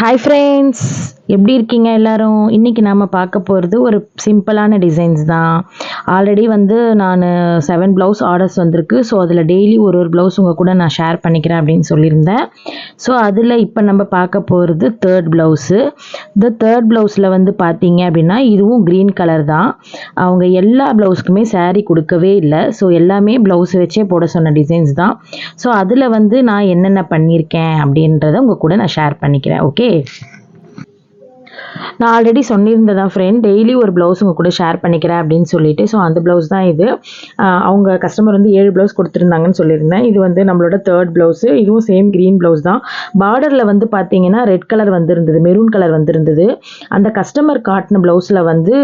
Hi friends எப்படி இருக்கீங்க எல்லோரும்? இன்றைக்கி நாம் பார்க்க போகிறது ஒரு சிம்பிளான டிசைன்ஸ் தான். ஆல்ரெடி வந்து நான் செவன் ப்ளவுஸ் ஆர்டர்ஸ் வந்திருக்கு. ஸோ அதில் டெய்லி ஒரு ஒரு ப்ளவுஸ் உங்கள் கூட நான் ஷேர் பண்ணிக்கிறேன் அப்படின்னு சொல்லியிருந்தேன். ஸோ அதில் இப்போ நம்ம பார்க்க போகிறது தேர்ட் ப்ளவுஸு இந்த தேர்ட் ப்ளவுஸில் வந்து பார்த்தீங்க அப்படின்னா இதுவும் க்ரீன் கலர் தான். அவங்க எல்லா ப்ளவுஸ்க்குமே சாரீ கொடுக்கவே இல்லை. ஸோ எல்லாமே ப்ளவுஸ் வச்சே போட சொன்ன டிசைன்ஸ் தான். ஸோ அதில் வந்து நான் என்னென்ன பண்ணியிருக்கேன் அப்படின்றத உங்கள் கூட நான் ஷேர் பண்ணிக்கிறேன். ஓகே நான் ஆல்ரெடி சொல்லியிருந்ததான் ஃப்ரெண்ட் டெய்லி ஒரு ப்ளவுஸ் உங்கள் கூட ஷேர் பண்ணிக்கிறேன் அப்படின்னு சொல்லிட்டு. ஸோ அந்த ப்ளவுஸ் தான் இது. அவங்க கஸ்டமர் வந்து ஏழு ப்ளவுஸ் கொடுத்துருந்தாங்கன்னு சொல்லியிருந்தேன். இது வந்து நம்மளோட தேர்ட் ப்ளவுஸு இதுவும் சேம் க்ரீன் ப்ளவுஸ் தான். பார்டரில் வந்து பார்த்தீங்கன்னா ரெட் கலர் வந்திருந்தது மெரூன் கலர் வந்திருந்தது. அந்த கஸ்டமர் காட்டின ப்ளவுஸில் வந்து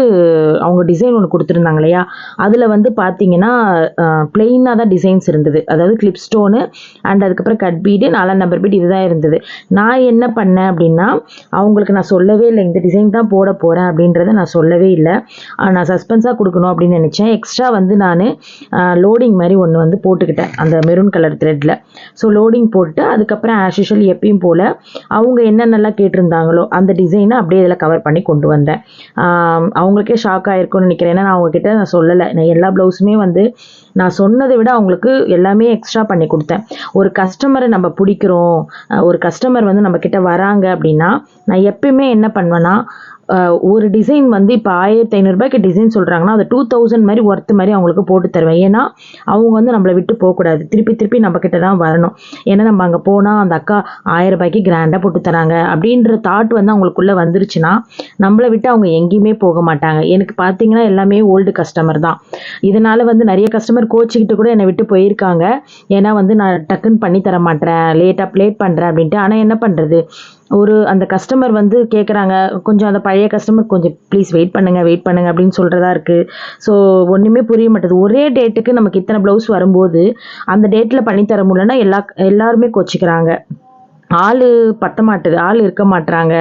அவங்க டிசைன் ஒன்று கொடுத்துருந்தாங்க இல்லையா? அதில் வந்து பார்த்தீங்கன்னா பிளெயினாக தான் டிசைன்ஸ் இருந்தது. அதாவது கிளிப் ஸ்டோனு அண்ட் அதுக்கப்புறம் கட் பீடு நாலாம் நம்பர் பீட் இதுதான் இருந்தது. நான் என்ன பண்ணேன் அப்படின்னா அவங்களுக்கு நான் சொல்லவே இல்லை. இந்த டிசைன் தான் போட போகிறேன் அப்படின்றத நான் சொல்லவே இல்லை. நான் சஸ்பென்ஸாக கொடுக்கணும் அப்படின்னு நினச்சேன். எக்ஸ்ட்ரா வந்து நான் லோடிங் மாதிரி ஒன்று வந்து போட்டுக்கிட்டேன் அந்த மெரூன் கலர் த்ரெட்டில் ஸோ லோடிங் போட்டு அதுக்கப்புறம் ஆஸ் யூஷுவல் எப்பயும் போல் அவங்க என்னென்னலாம் கேட்டிருந்தாங்களோ அந்த டிசைனை அப்படியே இதில் கவர் பண்ணி கொண்டு வந்தேன். அவங்களுக்கே ஷாக் ஆயிருக்கும்னு நினைக்கிறேன். ஏன்னா நான் அவங்கக்கிட்ட நான் சொல்லலை. நான் எல்லா ப்ளவுஸுமே வந்து நான் சொன்னதை விட அவங்களுக்கு எல்லாமே எக்ஸ்ட்ரா பண்ணி கொடுத்தேன். ஒரு கஸ்டமரை நம்ம பிடிக்கிறோம் ஒரு கஸ்டமர் வந்து நம்மக்கிட்ட வராங்க அப்படின்னா நான் எப்பயுமே என்ன பண்ணுவேன்னா ஒரு டிசைன் வந்து இப்போ ஆயிரத்தி ஐநூறுரூபாய்க்கு டிசைன் சொல்கிறாங்கன்னா அது டூ தௌசண்ட் மாதிரி ஒர்த் மாதிரி அவங்களுக்கு போட்டு தருவேன். ஏன்னா அவங்க வந்து நம்மளை விட்டு போகக்கூடாது. திருப்பி திருப்பி நம்ம கிட்ட தான் வரணும். ஏன்னா நம்ம அங்கே போனால் அந்த அக்கா ஆயிரம் ரூபாய்க்கு கிராண்டாக போட்டு தராங்க. அப்படின்ற தாட் வந்து அவங்களுக்குள்ளே வந்துருச்சுன்னா நம்மளை விட்டு அவங்க எங்கேயுமே போக மாட்டாங்க. எனக்கு பார்த்தீங்கன்னா எல்லாமே ஓல்டு கஸ்டமர் தான். இதனால் வந்து நிறைய கஸ்டமர் கோச்சிக்கிட்டு கூட என்னை விட்டு போயிருக்காங்க. ஏன்னா வந்து நான் டக்குன்னு பண்ணி தர மாட்டேன் லேட்டாக லேட் பண்ணுறேன் அப்படின்ட்டு. ஆனால் என்ன பண்ணுறது ஒரு அந்த கஸ்டமர் வந்து கேட்குறாங்க கொஞ்சம் அந்த பழைய கஸ்டமர் கொஞ்சம் ப்ளீஸ் வெயிட் பண்ணுங்க வெயிட் பண்ணுங்க அப்படின்னு சொல்கிறதா இருக்குது ஸோ ஒன்றுமே புரிய மாட்டேது. ஒரே டேட்டுக்கு நமக்கு இத்தனை ப்ளவுஸ் வரும்போது அந்த டேட்டில் பண்ணித்தர முடியலன்னா எல்லா எல்லாருமே கோச்சிக்கிறாங்க. ஆள் பத்த மாட்டுது ஆள் இருக்க மாட்றாங்க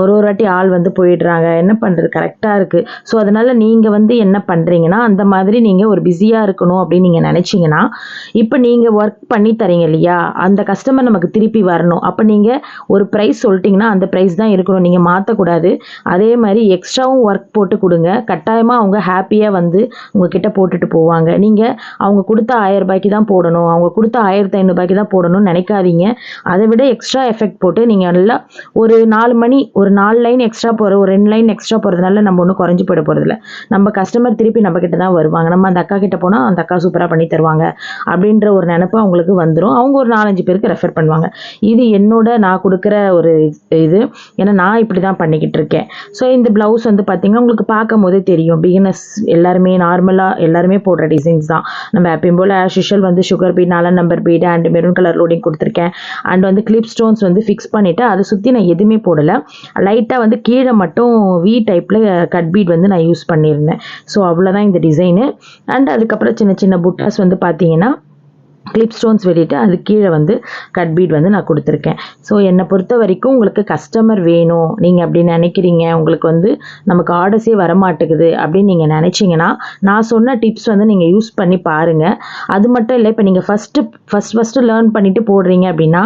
ஒரு ஒரு வாட்டி ஆள் வந்து போயிடுறாங்க. என்ன பண்ணுறது கரெக்டாக இருக்குது ஸோ அதனால் நீங்கள் வந்து என்ன பண்ணுறீங்கன்னா அந்த மாதிரி நீங்கள் ஒரு பிஸியாக இருக்கணும் அப்படின்னு நீங்கள் நினச்சிங்கன்னா இப்போ நீங்கள் ஒர்க் பண்ணி தரீங்க இல்லையா? அந்த கஸ்டமர் நமக்கு திருப்பி வரணும். அப்போ நீங்கள் ஒரு ப்ரைஸ் சொல்லிட்டீங்கன்னா அந்த ப்ரைஸ் தான் இருக்கணும். நீங்கள் மாற்றக்கூடாது அதே மாதிரி எக்ஸ்ட்ராவும் ஒர்க் போட்டு கொடுங்க. கட்டாயமாக அவங்க ஹாப்பியாக வந்து உங்ககிட்ட போட்டுட்டு போவாங்க. நீங்கள் அவங்க கொடுத்த ஆயிரம் ரூபாய்க்கு தான் போடணும். அவங்க கொடுத்த ஆயிரத்தி ஐநூறுபாய்க்கு தான் போடணும்னு நினைக்காதீங்க. அதை விட எக்ஸ்ட்ரா எக்ஸ்ட்ரா எஃபெக்ட் போட்டு நீங்கள் நல்லா ஒரு நாலு மணி ஒரு நாலு லைன் எக்ஸ்ட்ரா போகிற ஒரு ரெண்டு லைன் எக்ஸ்ட்ரா போகிறதுனால நம்ம ஒன்றும் குறைஞ்சி போயிட போகிறதில்ல நம்ம கஸ்டமர் திருப்பி நம்ம கிட்ட தான் வருவாங்க. நம்ம அந்த அக்கா கிட்ட போனால் அந்த அக்கா சூப்பராக பண்ணி தருவாங்க அப்படின்ற ஒரு நினப்பு அவங்களுக்கு வந்துடும் அவங்க ஒரு நாலஞ்சு பேருக்கு ரெஃபர் பண்ணுவாங்க. இது என்னோட நான் கொடுக்குற ஒரு இது. ஏன்னா நான் இப்படி தான் பண்ணிக்கிட்டு இருக்கேன். ஸோ இந்த ப்ளவுஸ் வந்து பார்த்தீங்கன்னா உங்களுக்கு பார்க்கும் போதே தெரியும். பிகினஸ் எல்லாருமே நார்மலாக எல்லாருமே போடுற டிசைன்ஸ் தான். நம்ம எப்பயும் போல் ஆஸ் யூஷுவல் வந்து சுகர் பீட் நாலாம் number bead and maroon colour loading கொடுத்துருக்கேன். அண்ட் வந்து கிளிப்ஸ் ஸ்டோன்ஸ் வந்து ஃபிக்ஸ் பண்ணிவிட்டு அதை சுற்றி நான் எதுவுமே போடலை. லைட்டாக வந்து கீழே மட்டும் வி டைப்பில் கட் பீட் வந்து நான் யூஸ் பண்ணியிருந்தேன். ஸோ அவ்வளோதான் இந்த டிசைனு அண்ட் அதுக்கப்புறம் சின்ன சின்ன புட்டாஸ் வந்து பார்த்தீங்கன்னா கிளிப் ஸ்டோன்ஸ் வெளியிட்டு அது கீழே வந்து கட் பீட் வந்து நான் கொடுத்துருக்கேன். ஸோ என்னை பொறுத்த வரைக்கும் உங்களுக்கு கஸ்டமர் வேணும். நீங்கள் அப்படி நினைக்கிறீங்க உங்களுக்கு வந்து நமக்கு ஆர்டர்ஸே வரமாட்டேங்குது அப்படின்னு நீங்கள் நினச்சிங்கன்னா நான் சொன்ன டிப்ஸ் வந்து நீங்கள் யூஸ் பண்ணி பாருங்கள் அது மட்டும் இல்லை இப்போ நீங்கள் ஃபஸ்ட்டு ஃபஸ்ட் ஃபஸ்ட்டு லேர்ன் பண்ணிவிட்டு போடுறீங்க அப்படின்னா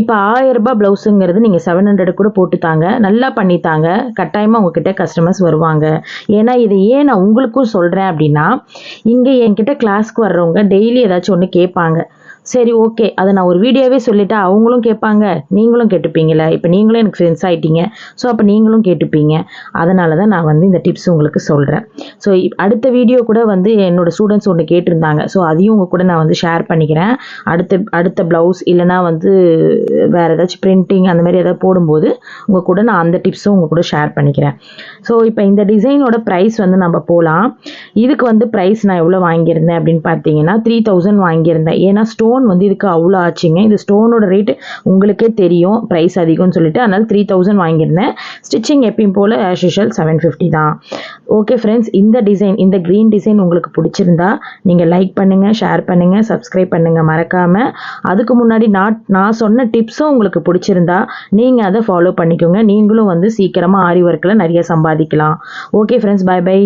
இப்போ ஆயிரரூபா ப்ளவுஸுங்கிறது நீங்கள் செவன் ஹண்ட்ரட் கூட போட்டுத்தாங்க நல்லா பண்ணித்தாங்க கட்டாயமாக உங்ககிட்ட கஸ்டமர்ஸ் வருவாங்க. ஏன்னா இதை ஏன் நான் உங்களுக்கும் சொல்கிறேன் அப்படின்னா இங்கே என்கிட்ட கிளாஸ்க்கு வர்றவங்க டெய்லி ஏதாச்சும் ஒன்று கேட்பாங்க. சரி ஓகே அதை நான் ஒரு வீடியோவே சொல்லிட்டா அவங்களும் கேட்பாங்க. நீங்களும் கேட்டுப்பீங்களே இப்போ நீங்களும் எனக்கு ஃப்ரெண்ட்ஸ் ஆகிட்டீங்க ஸோ அப்போ நீங்களும் கேட்டுப்பீங்க. அதனால தான் நான் வந்து இந்த டிப்ஸ் உங்களுக்கு சொல்கிறேன் ஸோ அடுத்த வீடியோ கூட வந்து என்னோடய ஸ்டூடெண்ட்ஸ் ஒன்று கேட்டிருந்தாங்க. ஸோ அதையும் உங்கள் கூட நான் வந்து ஷேர் பண்ணிக்கிறேன். அடுத்த அடுத்த ப்ளவுஸ் இல்லைனா வந்து வேறு ஏதாச்சும் பிரிண்டிங் அந்த மாதிரி ஏதாவது போடும்போது உங்கள் கூட நான் அந்த டிப்ஸும் உங்கள் கூட ஷேர் பண்ணிக்கிறேன். ஸோ இப்போ இந்த டிசைனோட ப்ரைஸ் வந்து நம்ம போகலாம் இதுக்கு வந்து ப்ரைஸ் நான் எவ்வளோ வாங்கியிருந்தேன் அப்படின்னு பார்த்தீங்கன்னா த்ரீ தௌசண்ட் வாங்கியிருந்தேன். ஏன்னா ஸ்டோன் ஸ்டோன் வந்து இதுக்கு அவ்வளோ ஆச்சுங்க. இந்த ஸ்டோனோட ரேட்டு உங்களுக்கே தெரியும். ப்ரைஸ் அதிகம்னு சொல்லிட்டு அதனால் த்ரீ தௌசண்ட் வாங்கியிருந்தேன். ஸ்டிச்சிங் எப்பயும் போல் ஆஸ் யூஷுவல் செவன் ஃபிஃப்டி தான். ஓகே ஃப்ரெண்ட்ஸ் இந்த டிசைன் இந்த க்ரீன் டிசைன் உங்களுக்கு பிடிச்சிருந்தா நீங்கள் லைக் பண்ணுங்கள் ஷேர் பண்ணுங்கள் சப்ஸ்கிரைப் பண்ணுங்கள் மறக்காமல் அதுக்கு முன்னாடி நான் நான் சொன்ன டிப்ஸும் உங்களுக்கு பிடிச்சிருந்தா நீங்கள் அதை ஃபாலோ பண்ணிக்கோங்க. நீங்களும் வந்து சீக்கிரமாக ஆரி ஒர்க்கில் நிறைய சம்பாதிக்கலாம். Okay friends by by